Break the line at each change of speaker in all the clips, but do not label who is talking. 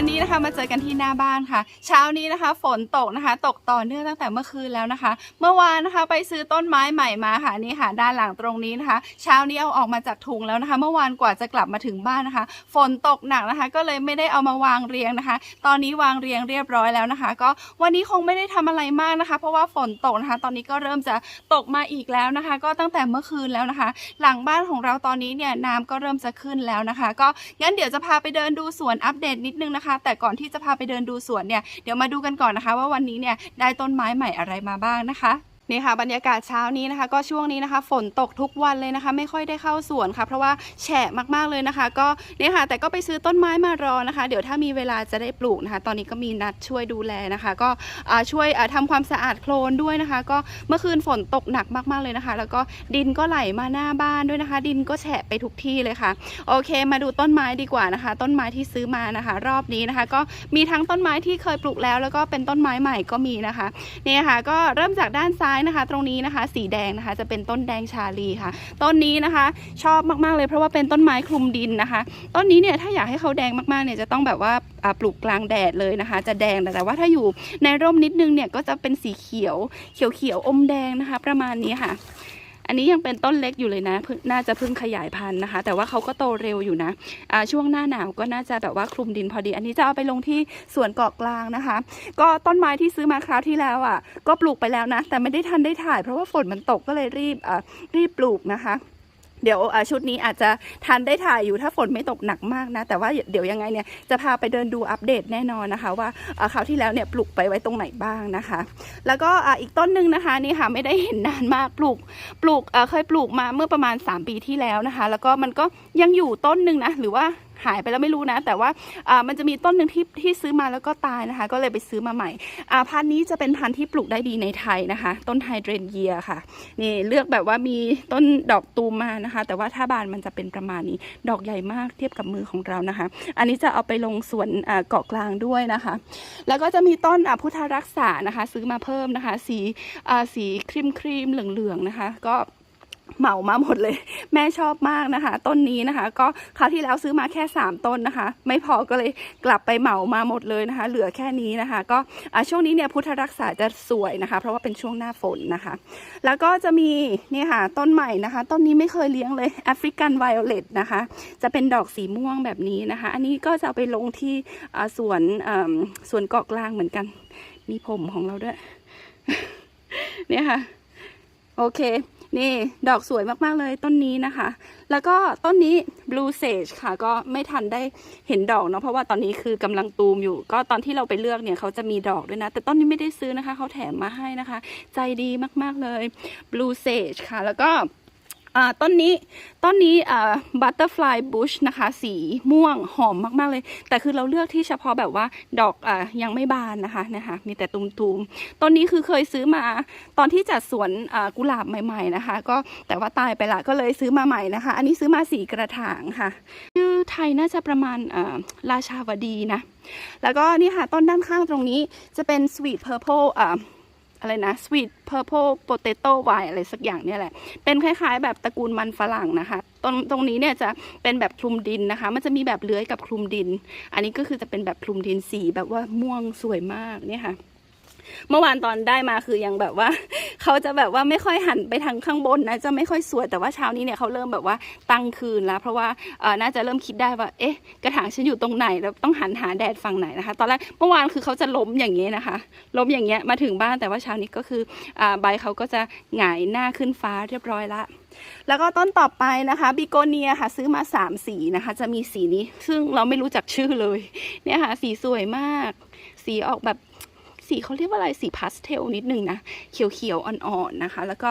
วันนี้นะคะมาเจอกันที่หน้าบ้านค่ะ เช้านี้นะคะ ฝนตกนะคะ ตกต่อเนื่องตั้งแต่เมื่อคืนแล้วนะคะ เมื่อวานนะคะ ไปซื้อต้นไม้ใหม่มาค่ะนี่ค่ะ ด้านหลังตรงนี้นะคะ เช้านี้เอาออกมาจากถุงแล้วนะคะ เมื่อวานกว่าจะกลับมาถึงบ้านนะคะ ฝนตกหนักนะคะ ก็เลยไม่ได้เอามาวางเรียงนะคะ ตอนนี้วางเรียงเรียบร้อยแล้วนะคะ ก็วันนี้คงไม่ได้ทำอะไรมากนะคะ เพราะว่าฝนตกนะคะ ตอนนี้ก็เริ่มจะตกมาอีกแล้วนะคะ ก็ตั้งแต่เมื่อคืนแล้วนะคะ หลังบ้านของเราตอนนี้เนี่ยน้ำก็เริ่มจะขึ้นแล้วนะคะ ก็งั้นเดี๋ยวจะพาไปเดินดูสวนอัปเดตนิดนึงนะคะแต่ก่อนที่จะพาไปเดินดูสวนเนี่ยเดี๋ยวมาดูกันก่อนนะคะ ว่าวันนี้เนี่ยได้ต้นไม้ใหม่อะไรมาบ้างนะคะ นี่ค่ะบรรยากาศเช้านี้นะคะ ก็ช่วงนี้นะคะ ฝนตกทุกวันเลยนะคะ ไม่ค่อยได้เข้าสวนค่ะ เพราะว่าแฉะมากๆเลยนะคะ ก็เนี่ยค่ะแต่ก็ไปซื้อต้นไม้มารอนะคะ เดี๋ยวถ้ามีเวลาจะได้ปลูกนะคะ ตอนนี้ก็มีนัดช่วยดูแลนะคะ ก็ช่วยอ่าทำความสะอาดโคลนด้วยนะคะ ก็เมื่อคืนฝนตกหนักมากๆเลยนะคะ แล้วก็ดินก็ไหลมาหน้าบ้านด้วยนะคะ ดินก็แฉะไปทุกที่เลยค่ะ โอเค มาดูต้นไม้ดีกว่านะคะ ต้นไม้ที่ซื้อมานะคะ รอบนี้นะคะ ก็มีทั้งต้นไม้ที่เคยปลูกแล้ว แล้วก็เป็นต้นไม้ใหม่ก็มีนะคะนี่ค่ะ ก็เริ่มจากด้านซ้ายนะคะ ตรงนี้นะคะ สีแดงนะคะ จะเป็นต้นแดงชาลีค่ะ ต้นนี้นะคะ ชอบมากๆเลยเพราะว่าเป็นต้นไม้คลุมดินนะคะ ต้นนี้เนี่ยถ้าอยากให้เขาแดงมากๆเนี่ยจะต้องแบบว่าปลูกกลางแดดเลยนะคะ จะแดงแต่ว่าถ้าอยู่ในร่มนิดนึงเนี่ยก็จะเป็นสีเขียว เขียวๆอมแดงนะคะ ประมาณนี้ค่ะ อันนี้ยังเป็นต้นเล็กอยู่เลยนะ น่าจะเพิ่งขยายพันธุ์นะคะ แต่ว่าเขาก็โตเร็วอยู่นะะช่วงหน้าหนาวก็น่าจะแบบว่าคลุมดินพอดี อันนี้จะเอาไปลงที่สวนเกาะกลางนะคะ ก็ต้นไม้ที่ซื้อมาคราวที่แล้วอะ ก็ปลูกไปแล้วนะ แต่ไม่ได้ทันได้ถ่ายเพราะว่าฝนมันตกก็เลยรีบรีบปลูกนะคะ เดี๋ยวชุดนี้อาจจะทันได้ถ่ายอยู่ถ้าฝนไม่ตกหนักมากนะ แต่ว่าเดี๋ยวยังไงเนี่ยจะพาไปเดินดูอัปเดตแน่นอนนะคะ ว่าอ่าคราวที่แล้วเนี่ยปลูกไปไว้ตรงไหนบ้างนะคะ แล้วก็อีกต้นหนึ่งนะคะนี่ค่ะไม่ได้เห็นนานมากปลูกปลูกเอ่อเคยปลูกมาเมื่อประมาณ 3 ปีที่แล้วนะคะ แล้วก็มันก็ยังอยู่ต้นหนึ่งนะหรือว่า หายไปแล้วไม่รู้นะ แต่ว่าอ่ามันจะมีต้นหนึ่งที่ที่ซื้อมาแล้วก็ตายนะคะ ก็เลยไปซื้อมาใหม่อ่าพันธุ์นี้จะเป็นพันธุ์ที่ปลูกได้ดีในไทยนะคะ ต้นไฮเดรนเยียค่ะนี่เลือกแบบว่ามีต้นดอกตูมมานะคะ แต่ว่าถ้าบานมันจะเป็นประมาณนี้ ดอกใหญ่มากเทียบกับมือของเรานะคะ อันนี้จะเอาไปลงสวนอ่าเกาะกลางด้วยนะคะ แล้วก็จะมีต้นอ่าพุทธรักษานะคะ ซื้อมาเพิ่มนะคะ สีอ่าสีครีมครีมๆเหลืองๆนะคะ ก็ เหมามาหมดเลย แม่ชอบมากนะคะ ต้นนี้นะคะ ก็คราวที่แล้วซื้อมาแค่ 3 ต้นนะคะ ไม่พอก็เลยกลับไปเหมามาหมดเลยนะคะ เหลือแค่นี้นะคะ ก็ช่วงนี้เนี่ยพุทธรักษาจะสวยนะคะ เพราะว่าเป็นช่วงหน้าฝนนะคะ แล้วก็จะมีนี่ค่ะต้นใหม่นะคะ ต้นนี้ไม่เคยเลี้ยงเลยแอฟริกันไวโอเลตนะคะ จะเป็นดอกสีม่วงแบบนี้นะคะ อันนี้ก็จะไปลงที่สวนสวนเกาะกลางเหมือนกัน มีผมของเราด้วย เนี่ยค่ะ โอเค นี่ดอกสวยมากๆเลยต้นนี้นะคะ แล้วก็ต้นนี้ blue sage ค่ะ ก็ไม่ทันได้เห็นดอกเนาะเพราะว่าตอนนี้คือกำลังตูมอยู่ ก็ตอนที่เราไปเลือกเนี่ยเขาจะมีดอกด้วยนะ แต่ต้นนี้ไม่ได้ซื้อนะคะเขาแถมมาให้นะคะ ใจดีมากๆเลย blue sage ค่ะ แล้วก็ ต้นนี้ต้นนี้ butterfly bush นะคะ สีม่วงหอมมากๆเลย แต่คือเราเลือกที่เฉพาะแบบว่าดอกอยังไม่บานนะคะนะคะ มีแต่ตุมๆต้นนี้คือเคยซื้อมาตอนที่จัดสวนกุหลาบใหม่ๆนะคะ ก็แต่ว่าตายไปละก็เลยซื้อมาใหม่นะคะ อันนี้ซื้อมาสีกระถางค่ะชื่อไทยน่าจะประมาณราชาวดีนะ แล้วก็นี่ค่ะต้นด้านข้างตรงนี้จะเป็น sweet purple อะไรนะ sweet purple potato wine อะไรสักอย่างเนี่ยแหละ เป็นคล้ายๆ แบบตระกูลมันฝรั่งนะคะตรงตรงนี้เนี่ยจะเป็นแบบคลุมดินนะคะ มันจะมีแบบเลื้อยกับคลุมดิน อันนี้ก็คือจะเป็นแบบคลุมดินสีแบบว่าม่วงสวยมากเนี่ยค่ะ เมื่อวานตอนได้มาคือยังแบบว่า เขาจะแบบว่าไม่ค่อยหันไปทางข้างบนนะจะไม่ค่อยสวยแต่ว่าเช้านี้เนี่ยเขาเริ่มแบบว่าตั้งคืนแล้วเพราะว่าน่าจะเริ่มคิดได้ว่าเอ๊ะกระถางฉันอยู่ตรงไหนแล้วต้องหันหาแดดฝั่งไหนนะคะ ตอนแรกเมื่อวานคือเขาจะล้มอย่างเงี้ยนะคะ ล้มอย่างเงี้ยมาถึงบ้านแต่ว่าเช้านี้ก็คือใบเขาก็จะหงายหน้าขึ้นฟ้าเรียบร้อยละแล้วก็ต้นต่อไปนะคะบิโกเนียค่ะซื้อมา3สีนะคะ จะมีสีนี้ซึ่งเราไม่รู้จักชื่อเลยเนี่ยค่ะสีสวยมาก สีออกแบบ สีเขาเรียกว่าอะไรสีพาสเทลนิดนึงนะ เขียวๆอ่อนๆนะคะ แล้วก็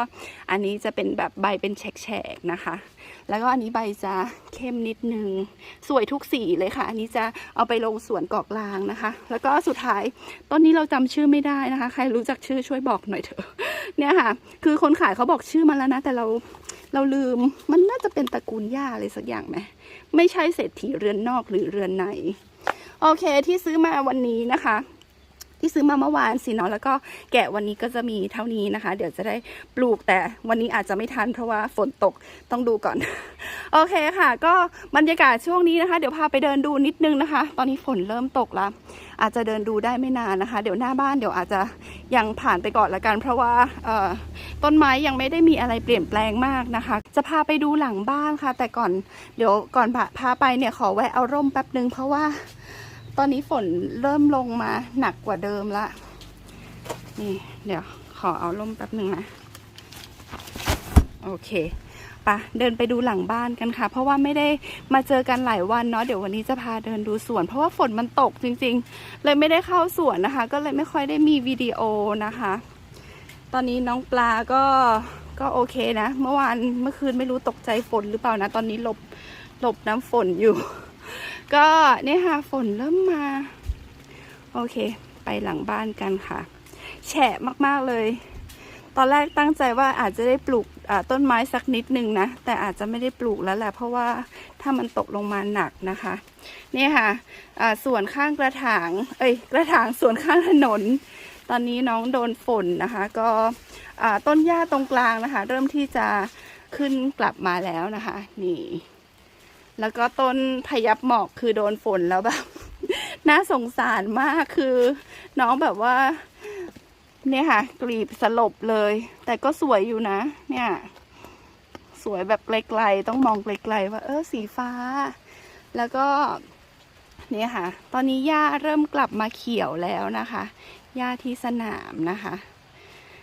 อันนี้จะเป็นแบบใบเป็นแฉกๆนะคะ แล้วก็อันนี้ใบจะเข้มนิดนึง สวยทุกสีเลยค่ะ อันนี้จะเอาไปลงสวนเกาะกลางนะคะ แล้วก็สุดท้ายต้นนี้เราจำชื่อไม่ได้นะคะ ใครรู้จักชื่อช่วยบอกหน่อยเถอะเนี่ยค่ะ คือคนขายเขาบอกชื่อมาแล้วนะ แต่เราเราลืมมันน่าจะเป็นตระกูลหญ้าอะไรสักอย่างไหมไม่ใช่เศรษฐีเรือนนอกหรือเรือนในโอเคที่ซื้อมาวันนี้นะคะ ที่ซื้อมาเมื่อวานสิเนาะแล้วก็แกะวันนี้ก็จะมีเท่านี้นะคะ เดี๋ยวจะได้ปลูกแต่วันนี้อาจจะไม่ทันเพราะว่าฝนตกต้องดูก่อน โอเคค่ะ ก็บรรยากาศช่วงนี้นะคะ เดี๋ยวพาไปเดินดูนิดนึงนะคะ ตอนนี้ฝนเริ่มตกแล้วอาจจะเดินดูได้ไม่นานนะคะ เดี๋ยวหน้าบ้านเดี๋ยวอาจจะยังผ่านไปก่อนละกัน เพราะว่าต้นไม้ยังไม่ได้มีอะไรเปลี่ยนแปลงมากนะคะ จะพาไปดูหลังบ้านค่ะ แต่ก่อนเดี๋ยวก่อนพาพาไปเนี่ยขอแวะเอาร่มแป๊บนึงเพราะว่า ตอนนี้ฝนเริ่มลงมาหนักกว่าเดิมละ นี่ เดี๋ยวขอเอาร่มแป๊บหนึ่งนะ โอเคปะเดินไปดูหลังบ้านกันค่ะ เพราะว่าไม่ได้มาเจอกันหลายวันเนาะเดี๋ยววันนี้จะพาเดินดูสวน เพราะว่าฝนมันตกจริง ๆ เลยไม่ได้เข้าสวนนะคะ ก็เลยไม่ค่อยได้มีวิดีโอนะคะ ตอนนี้น้องปลาก็ก็โอเคนะ เมื่อวานเมื่อคืนไม่รู้ตกใจฝนหรือเปล่านะ ตอนนี้หลบหลบน้ำฝนอยู่ ก็เนี่ยค่ะฝนเริ่มมา โอเค ไปหลังบ้านกันค่ะ แฉะมากๆเลย ตอนแรกตั้งใจว่าอาจจะได้ปลูกต้นไม้สักนิดนึงนะ แต่อาจจะไม่ได้ปลูกแล้วแหละเพราะว่าถ้ามันตกลงมาหนักนะคะเนี่ยค่ะอ่าส่วนข้างกระถาง เอ้ยกระถางส่วนข้างถนน ตอนนี้น้องโดนฝนนะคะ ก็ต้นหญ้าตรงกลางนะคะ เริ่มที่จะขึ้นกลับมาแล้วนะคะ นี่ แล้วก็ต้นพยับหมอกคือโดนฝนแล้วแบบ น่าสงสารมากคือ น้องแบบว่า เนี่ยค่ะ กรีบสลบเลย แต่ก็สวยอยู่นะ เนี่ย สวยแบบไกลๆต้องมองไกลๆว่า เออสีฟ้า แล้วก็ เนี่ยค่ะ ตอนนี้หญ้าเริ่มกลับมาเขียวแล้วนะคะหญ้าที่สนามนะคะ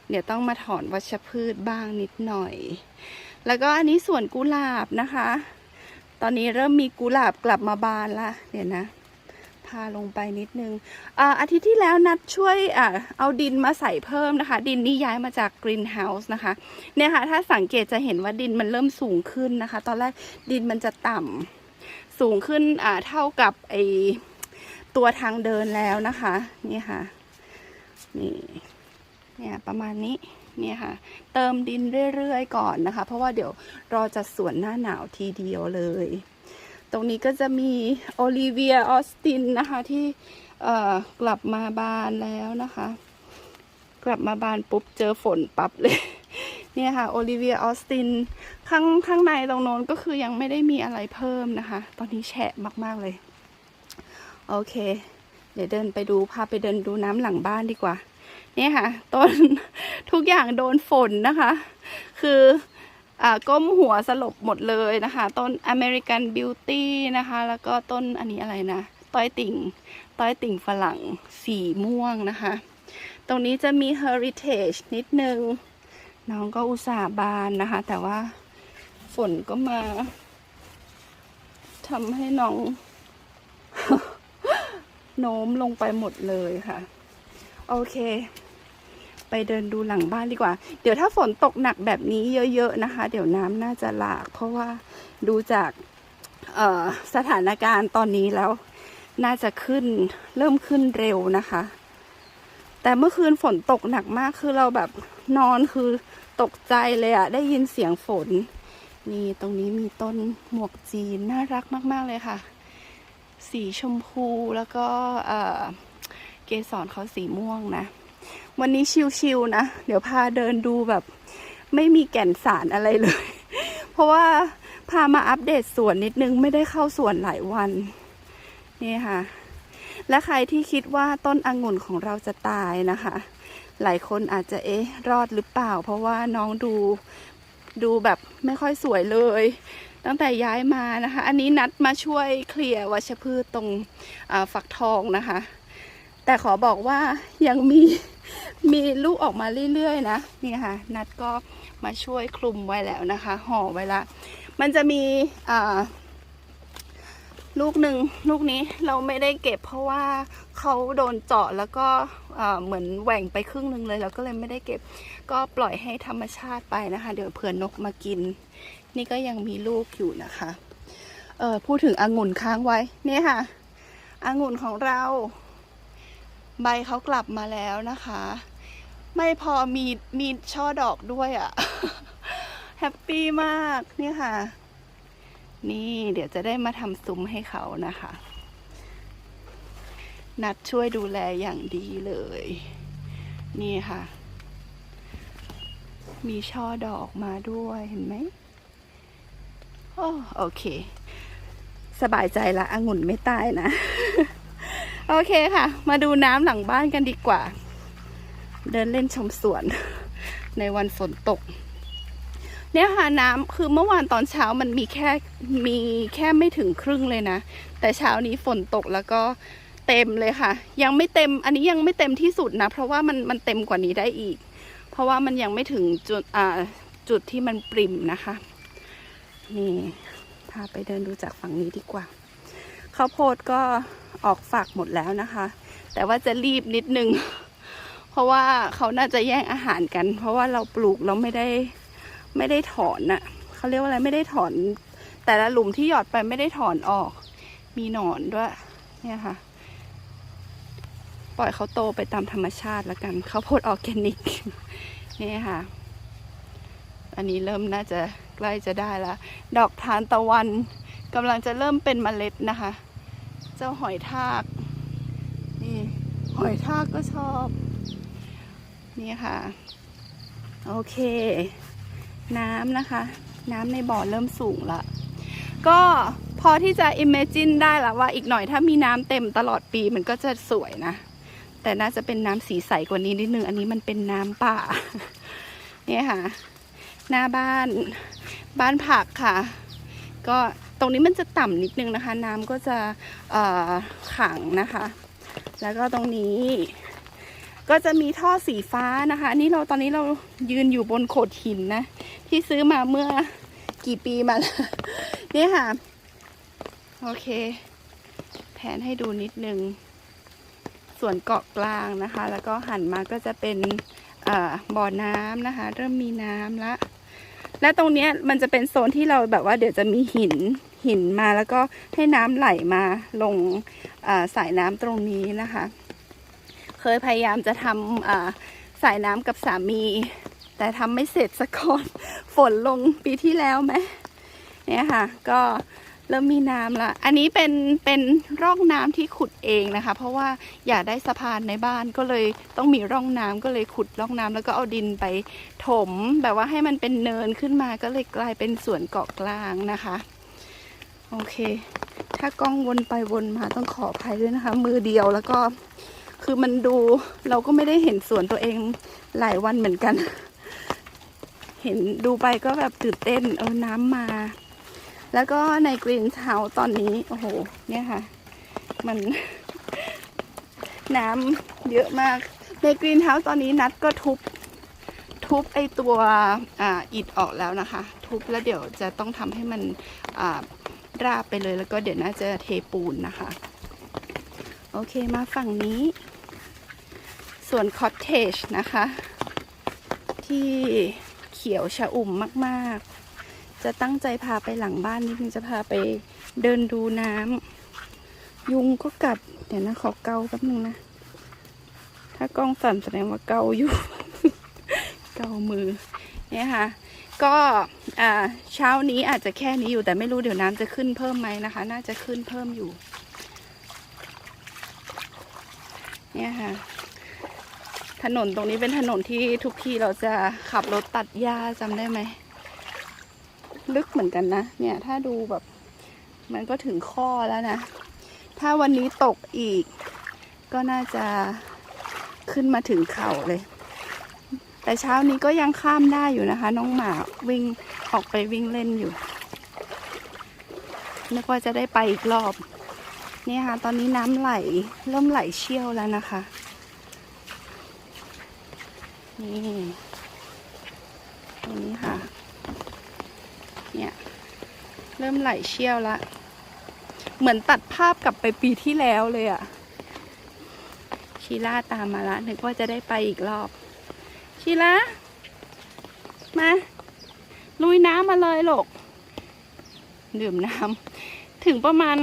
เดี๋ยวต้องมาถอนวัชพืชบ้างนิดหน่อย แล้วก็อันนี้สวนกุหลาบนะคะ ตอนนี้เริ่มมีกุหลาบกลับมาบานละเดี๋ยวนะพาลงไปนิดนึงอาอาทิตย์ที่แล้วนัดช่วยอเอาดินมาใส่เพิ่มนะคะ ดินนี่ย้ายมาจากกรีนเฮาส์นะคะ เนี่ยค่ะ ถ้าสังเกตจะเห็นว่าดินมันเริ่มสูงขึ้นนะคะ ตอนแรกดินมันจะต่ำสูงขึ้นเท่ากับไอตัวทางเดินแล้วนะคะ นี่ค่ะ นี่ เนี่ยประมาณนี้เนี่ยค่ะ เติมดินเรื่อยๆก่อนนะคะ เพราะว่าเดี๋ยวรอจะสวนหน้าหนาวทีเดียวเลย ตรงนี้ก็จะมีโอลิเวียออสตินนะคะที่กลับมาบานแล้วนะคะ กลับมาบานปุ๊บเจอฝนปั๊บเลยเนี่ยค่ะโอลิเวียออสตินข้างข้างในตรงโน้นก็คือยังไม่ได้มีอะไรเพิ่มนะคะ ตอนนี้แฉะมากๆเลย โอเค เดี๋ยวเดินไปดูพาไปเดินดูน้ำหลังบ้านดีกว่า นี่ค่ะ ต้นทุกอย่างโดนฝนนะคะ คืออ่าก้มหัวสลบหมดเลยนะคะ ต้น American Beauty นะคะ แล้วก็ต้นอันนี้อะไรนะ ต้อยติ่ง ต้อยติ่งฝรั่งสีม่วงนะคะ ตรงนี้จะมี Heritage นิดนึง น้องก็อุตส่าห์บานนะคะ แต่ว่าฝนก็มาทำให้น้องโน้มลงไปหมดเลยค่ะ โอเค ไปเดินดูหลังบ้านดีกว่า เดี๋ยวถ้าฝนตกหนักแบบนี้เยอะๆนะคะ เดี๋ยวน้ำน่าจะหลาก เพราะว่าดูจากสถานการณ์ตอนนี้แล้ว น่าจะขึ้นเริ่มขึ้นเร็วนะคะ แต่เมื่อคืนฝนตกหนักมากคือเราแบบนอนคือตกใจเลยอะได้ยินเสียงฝน นี่ตรงนี้มีต้นหมวกจีนน่ารักมาก ๆเลยค่ะ สีชมพูแล้วก็เกสรเขาสีม่วงนะ วันนี้ชิวๆนะ เดี๋ยวพาเดินดูแบบ ไม่มีแก่นสารอะไรเลย เพราะว่าพามาอัปเดตสวนนิดนึงไม่ได้เข้าสวนหลายวัน นี่ค่ะ และใครที่คิดว่าต้นองุ่นของเราจะตายนะคะ หลายคนอาจจะเอ๊ะรอดหรือเปล่า เพราะว่าน้องดูดูแบบไม่ค่อยสวยเลย ตั้งแต่ย้ายมานะคะ อันนี้นัดมาช่วยเคลียร์วัชพืชตรงฝักทองนะคะ แต่ขอบอกว่ายังมี มีลูกออกมาเรื่อยๆนะนี่ค่ะนัดก็มาช่วยคลุมไว้แล้วนะคะ ห่อไว้ละ มันจะมีลูกหนึ่งลูกนี้เราไม่ได้เก็บเพราะว่าเขาโดนเจาะแล้วก็เหมือนแหว่งไปครึ่งหนึ่งเลยเราก็เลยไม่ได้เก็บ ก็ปล่อยให้ธรรมชาติไปนะคะ เดี๋ยวเผื่อนกมากิน นี่ก็ยังมีลูกอยู่นะคะเออพูดถึงองุ่นค้างไว้เนี่ยค่ะองุ่นของเรา ใบเขากลับมาแล้วนะคะ ไม่พอมีมีช่อดอกด้วยอะ่ะ แฮปปี้มากเนี่ยค่ะ นี่เดี๋ยวจะได้มาทำซุ้มให้เขานะคะ นัดช่วยดูแลอย่างดีเลย นี่ค่ะ มีช่อดอกมาด้วยเห็นไหมโอ้โอเค สบายใจละองุ่นไม่ตายนะ โอเคค่ะ มาดูน้ำหลังบ้านกันดีกว่า เดินเล่นชมสวน ในวันฝนตก เนี่ยค่ะน้ำคือเมื่อวานตอนเช้ามันมีแค่มีแค่ไม่ถึงครึ่งเลยนะ แต่เช้านี้ฝนตกแล้วก็เต็มเลยค่ะ ยังไม่เต็มอันนี้ยังไม่เต็มที่สุดนะ เพราะว่ามันมันเต็มกว่านี้ได้อีก เพราะว่ามันยังไม่ถึงจุดอ่าจุดที่มันปริ่มนะคะ นี่พาไปเดินดูจากฝั่งนี้ดีกว่าข้าวโพดก็ ออกฝักหมดแล้วนะคะ แต่ว่าจะรีบนิดนึง เพราะว่าเขาน่าจะแย่งอาหารกัน เพราะว่าเราปลูกเราไม่ได้ไม่ได้ถอนน่ะเขาเรียกว่าอะไรไม่ได้ถอน แต่ละหลุมที่หยอดไปไม่ได้ถอนออก มีหนอนด้วย เนี่ยค่ะ ปล่อยเขาโตไปตามธรรมชาติแล้วกันเขาโพดออร์แกนิกนี่ค่ะ อันนี้เริ่มน่าจะใกล้จะได้แล้ว ดอกทานตะวันกำลังจะเริ่มเป็นเมล็ดนะคะ เจ้าหอยทากนี่หอยทากก็ชอบ นี่ค่ะ โอเค น้ำนะคะ น้ำในบ่อเริ่มสูงละ ก็พอที่จะ imagine ได้ละว่าอีกหน่อยถ้ามีน้ำเต็มตลอดปีมันก็จะสวยนะ แต่น่าจะเป็นน้ำสีใสกว่านี้นิดนึง อันนี้มันเป็นน้ำป่าเนี่ยค่ะ หน้าบ้านบ้านผักค่ะ ก็ ตรงนี้มันจะต่ำนิดนึงนะคะ น้ำก็จะขังนะคะ แล้วก็ตรงนี้ ก็จะมีท่อสีฟ้านะคะอันนี่เราตอนนี้เรายืนอยู่บนโขดหินนะ ที่ซื้อมาเมื่อกี่ปีมาแล้วนี่ค่ะ โอเค แผนให้ดูนิดนึง ส่วนเกาะกลางนะคะ แล้วก็หันมาก็จะเป็นบ่อน้ำนะคะ เริ่มมีน้ำละ และตรงเนี้ยมันจะเป็นโซนที่เราแบบว่าเดี๋ยวจะมีหินหินมาแล้วก็ให้น้ำไหลมาลงสายน้ำตรงนี้นะคะ เคยพยายามจะทำสายน้ำกับสามี แต่ทำไม่เสร็จสักคนฝนลงปีที่แล้วไหมเนี่ยค่ะ ก็ เริ่มมีน้ำละ อันนี้เป็นเป็นร่องน้ำที่ขุดเองนะคะ เพราะว่าอยากได้สะพานในบ้านก็เลยต้องมีร่องน้ำก็เลยขุดร่องน้ำแล้วก็เอาดินไปถม แบบว่าให้มันเป็นเนินขึ้นมาก็เลยกลายเป็นสวนเกาะกลางนะคะ โอเค ถ้ากล้องวนไปวนมาต้องขออภัยด้วยนะคะ มือเดียวแล้วก็คือมันดูเราก็ไม่ได้เห็นสวนตัวเองหลายวันเหมือนกัน เห็นดูไปก็แบบตื่นเต้นเออน้ำมา แล้วก็ในกรีนเฮาส์ตอนนี้ โอ้โห เนี่ยค่ะ มัน น้ำเยอะมาก ในกรีนเฮาส์ตอนนี้นัดก็ทุบ ทุบไอตัวอ่าอิฐออกแล้วนะคะ ทุบแล้วเดี๋ยวจะต้องทำให้มันอ่าราบไปเลยแล้วก็เดี๋ยวน่าจะเทปูนนะคะ โอเคมาฝั่งนี้ ส่วนคอ t เทจนะคะ ที่เขียวชะอุ่มมาก ๆ จะตั้งใจพาไปหลังบ้านนิดนึงจะพาไปเดินดูน้ำยุงก็กัด เดี๋ยวนะขอเกาแป๊บนึงนะ ถ้ากล้องสั่นแสดงว่าเกาอยู่ เกามือเนี่ยค่ะ ก็เช้านี้อาจจะแค่นี้อยู่แต่ไม่รู้เดี๋ยวน้ำจะขึ้นเพิ่มไหมนะคะ น่าจะขึ้นเพิ่มอยู่ เนี่ยค่ะถนนตรงนี้เป็นถนนที่ทุกทีเราจะขับรถตัดหญ้าจำได้ไหม ลึกเหมือนกันนะ เนี่ยถ้าดูแบบ มันก็ถึงข้อแล้วนะ ถ้าวันนี้ตกอีก ก็น่าจะขึ้นมาถึงเข่าเลย แต่เช้านี้ก็ยังข้ามได้อยู่นะคะ น้องหมาวิ่งออกไปวิ่งเล่นอยู่นึกว่าจะได้ไปอีกรอบ นี่ค่ะ ตอนนี้น้ำไหลเริ่มไหลเชี่ยวแล้วนะคะ นี่ตรงนี้ค่ะ ริ่มไหลเชี่ยวละ เหมือนตัดภาพกลับไปปีที่แล้วเลยอะชีล่าตามมาละ นึกว่าจะได้ไปอีกรอบ ชีล่ามาลุยน้ำมาเลยหลกดื่มน้ำถึงประมาณ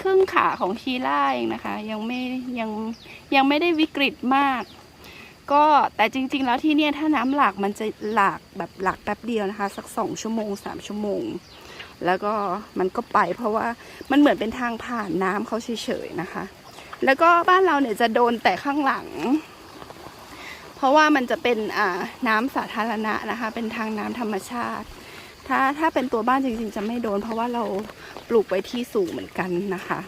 ครึ่งขาของชีล่าเองนะคะ ยังไม่ยังยังไม่ได้วิกฤตมาก ก็แต่จริง ๆ แล้วที่เนี่ยถ้าน้ำหลากมันจะหลากแบบหลากแป๊บเดียวนะคะ สักสองชั่วโมงสามชั่วโมง แล้วก็มันก็ไปเพราะว่ามันเหมือนเป็นทางผ่านน้ำเขาเฉยๆนะคะ แล้วก็บ้านเราเนี่ยจะโดนแต่ข้างหลัง เพราะว่ามันจะเป็นอ่าน้ำสาธารณะนะคะ เป็นทางน้ำธรรมชาติ ถ้าถ้าเป็นตัวบ้านจริงๆ จะไม่โดน เพราะว่าเราปลูกไว้ที่สูงเหมือนกันนะคะ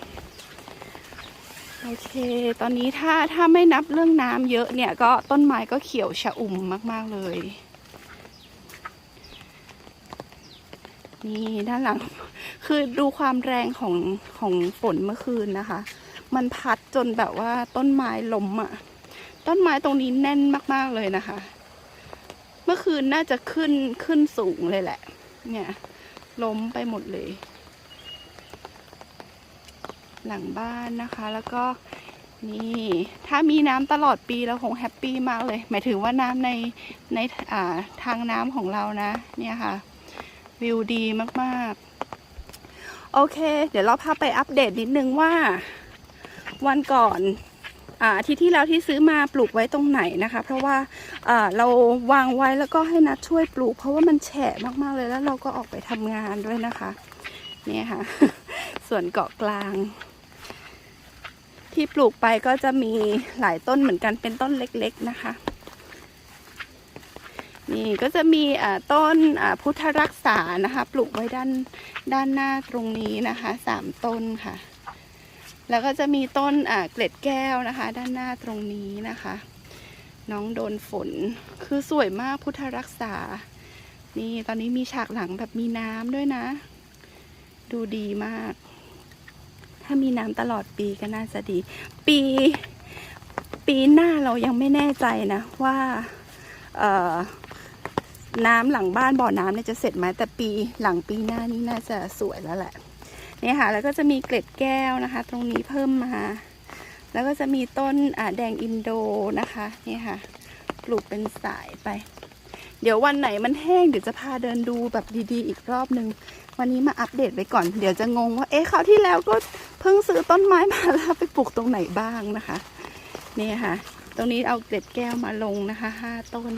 โอเค ตอนนี้ถ้าถ้าไม่นับเรื่องน้ำเยอะเนี่ยก็ต้นไม้ก็เขียวชะอุ่มมากๆเลย นี่ด้านหลัง คือดูความแรงของของฝนเมื่อคืนนะคะ มันพัดจนแบบว่าต้นไม้ล้มอะ่ะ ต้นไม้ตรงนี้แน่นมากๆเลยนะคะ เมื่อคืนน่าจะขึ้นขึ้นสูงเลยแหละ เนี่ย ล้มไปหมดเลย หลังบ้านนะคะ แล้วก็นี่ ถ้ามีน้ำตลอดปีเราคงแฮปปี้มากเลย หมายถึงว่าน้ำในในอ่าทางน้ำของเรานะ เนี่ยค่ะ วิวดีมากๆ โอเค เดี๋ยวเราพาไปอัปเดตนิดนึงว่า วันก่อนอาทิตย์ที่แล้วที่ซื้อมาปลูกไว้ตรงไหนนะคะ เพราะว่าเราวางไว้แล้วก็ให้นัดช่วยปลูก เพราะว่ามันแฉะมากๆเลยแล้วเราก็ออกไปทำงานด้วยนะคะนี่ค่ะ ส่วนเกาะกลาง ที่ปลูกไปก็จะมีหลายต้นเหมือนกันเป็นต้นเล็ก ๆนะคะ นี่ก็จะมีต้นพุทธรักษานะคะ ปลูกไว้ด้านด้านหน้าตรงนี้นะคะสามต้นค่ะ แล้วก็จะมีต้นเกล็ดแก้วนะคะ ด้านหน้าตรงนี้นะคะ น้องโดนฝนคือสวยมากพุทธรักษา นี่ตอนนี้มีฉากหลังแบบมีน้ำด้วยนะ ดูดีมาก ถ้ามีน้ำตลอดปีก็น่าจะดี ปี ปีหน้าเรายังไม่แน่ใจนะว่าเอ่อ น้ำหลังบ้านบ่อน้ำเนี่ยจะเสร็จไหมแต่ปีหลังปีหน้านี่น่าจะสวยแล้วแหละเนี่ยค่ะ แล้วก็จะมีเกล็ดแก้วนะคะ ตรงนี้เพิ่มมา แล้วก็จะมีต้นอ่าแดงอินโดนะคะนี่ค่ะปลูกเป็นสายไป เดี๋ยววันไหนมันแห้งเดี๋ยวจะพาเดินดูแบบดีๆ อีกรอบนึง วันนี้มาอัปเดตไว้ก่อน เดี๋ยวจะงงว่าเอ๊ะคราวที่แล้วก็เพิ่งซื้อต้นไม้มาแล้วไปปลูกตรงไหนบ้างนะคะนี่ค่ะ ตรงนี้เอาเกล็ดแก้วมาลงนะคะห้าต้น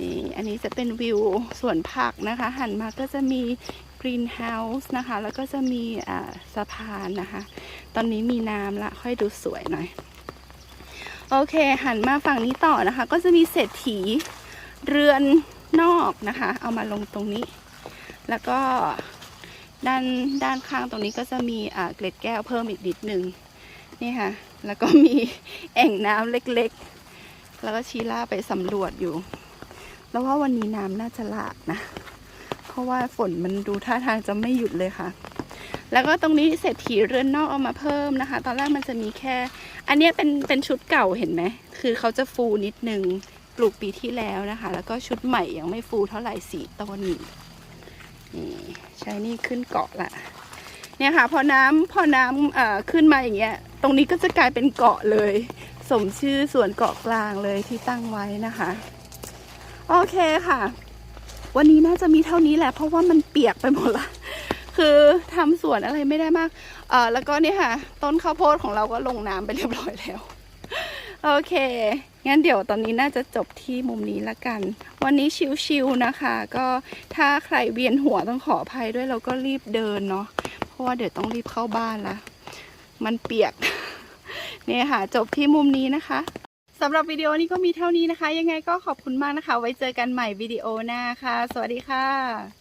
นี่อันนี้จะเป็นวิวสวนผักนะคะ หันมาก็จะมีกรีนเฮาส์นะคะ แล้วก็จะมีสะพานนะคะ ตอนนี้มีน้ำละค่อยดูสวยหน่อย โอเค หันมาฝั่งนี้ต่อนะคะ ก็จะมีเศรษฐีเรือนนอกนะคะ เอามาลงตรงนี้ แล้วก็ด้านด้านข้างตรงนี้ก็จะมีเกล็ดแก้วเพิ่มอีกนิดหนึ่งนี่ค่ะ แล้วก็มีแอ่งน้ำเล็กๆ แล้วก็ชีล่าไปสำรวจอยู่ แล้วว่าวันนี้น้ำน่าจะหลากนะ เพราะว่าฝนมันดูท่าทางจะไม่หยุดเลยค่ะ แล้วก็ตรงนี้เศรษฐีเรือนนอกเอามาเพิ่มนะคะ ตอนแรกมันจะมีแค่ อันนี้เป็นเป็นชุดเก่าเห็นไหม คือเขาจะฟูนิดนึงปลูกปีที่แล้วนะคะ แล้วก็ชุดใหม่ยังไม่ฟูเท่าไหร่สีต้นนี่ใช้นี่ขึ้นเกาะละเนี่ยค่ะ พอน้ำพอน้ำเอ่อขึ้นมาอย่างเงี้ย ตรงนี้ก็จะกลายเป็นเกาะเลย สมชื่อส่วนเกาะกลางเลยที่ตั้งไว้นะคะ โอเคค่ะ วันนี้น่าจะมีเท่านี้แหละ เพราะว่ามันเปียกไปหมดละ คือทำสวนอะไรไม่ได้มาก เอ่อแล้วก็เนี่ยค่ะ ต้นข้าวโพดของเราก็ลงน้ำไปเรียบร้อยแล้ว โอเคงั้นเดี๋ยวตอนนี้น่าจะจบที่มุมนี้ละกัน วันนี้ชิวๆนะคะ ก็ถ้าใครเวียนหัวต้องขออภัยด้วยเราก็รีบเดินเนาะเพราะว่าเดี๋ยวต้องรีบเข้าบ้านละมันเปียกเนี่ยค่ะ จบที่มุมนี้นะคะ สำหรับวิดีโอนี้ก็มีเท่านี้นะคะ ยังไงก็ขอบคุณมากนะคะ ไว้เจอกันใหม่วิดีโอหน้าค่ะ สวัสดีค่ะ